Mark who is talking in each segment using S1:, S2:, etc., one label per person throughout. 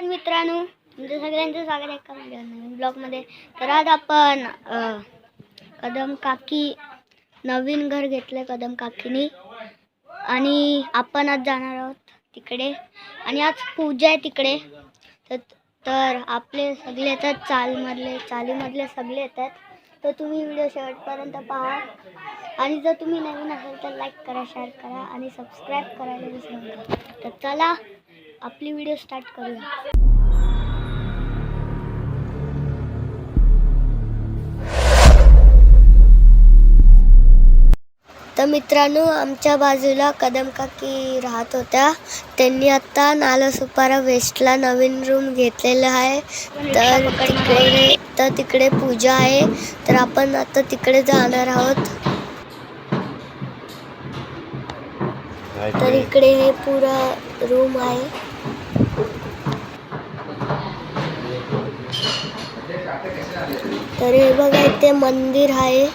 S1: नमस्कार मित्रांनो तुमचं सगळ्यांचं स्वागत आहे का माझ्या नवीन ब्लॉगमध्ये. तर आज आपण कदम काकी नवीन घर घेतलं कदम काकीनी. आणि आपण आज जाणार आहोत तिकडे. आणि आज पूजा आहे तिकडे. तर तर आपले सगळे येतात चालमधले चालीमधले सगळे येतात. तर तुम्ही व्हिडिओ शेवटपर्यंत पहा. आणि जर तुम्ही नवीन असाल तर लाईक करा शेअर करा आणि सबस्क्राईब करायला विसरू नका. तर चला आपली व्हिडिओ स्टार्ट करूया. तर मित्रांनो आमच्या बाजूला कदम काकी राहत होत्या. त्यांनी आता नाला सुपारा वेस्टला नवीन रूम घेतलेला आहे. तर तिकडे तर तिकडे पूजा आहे. तर आपण आता तिकडे जाणार आहोत. तर इकडे हे पुरा रूम आहे. तर हे बघा इथे मंदिर आहे.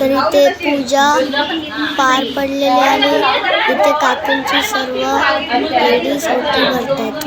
S1: तर इथे पूजा पार पडलेली आहे. इथे काकूंची सर्व लेडीज ओटी भरतात.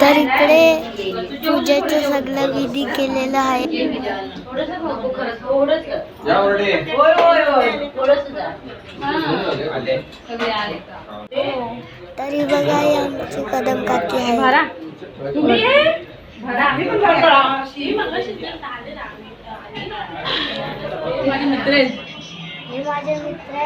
S1: तर इकडे. पूजेचं सगळं विधी केलेलं आहे.
S2: या वरडे. आले.
S1: तरी बघा ही आमची कदम काकी आहे. हे? माझे मित्र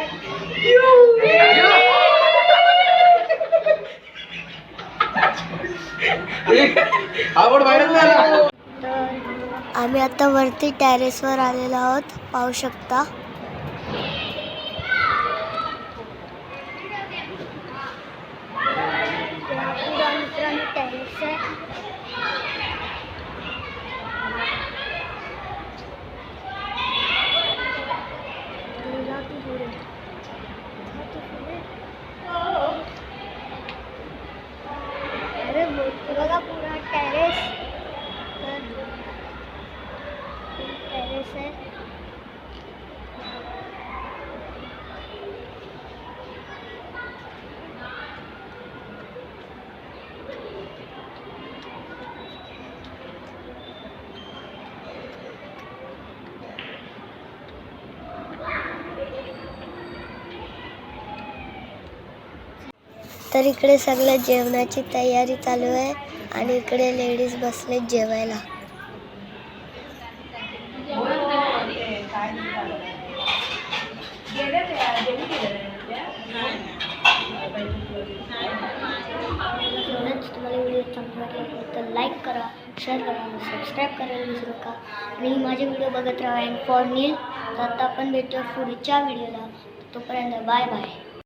S2: आवड
S1: आम्ही आता वरती टेरेसवर आलेलो आहोत. पाहू शकता टेरेस आहे अरे मोठी बघा पुरा टेरेस तर टेरेस आहे तर इकडे सगळं जेवणाची तयारी चालू आहे आणि इकडे लेडीज बसले जेवायला. शेअर करा आणि सबस्क्राईब करायला विसरू नका. आणि माझे व्हिडिओ बघत राहा अँड फॉर नील तर आता आपण भेटूया पुढच्या व्हिडिओला तोपर्यंत बाय बाय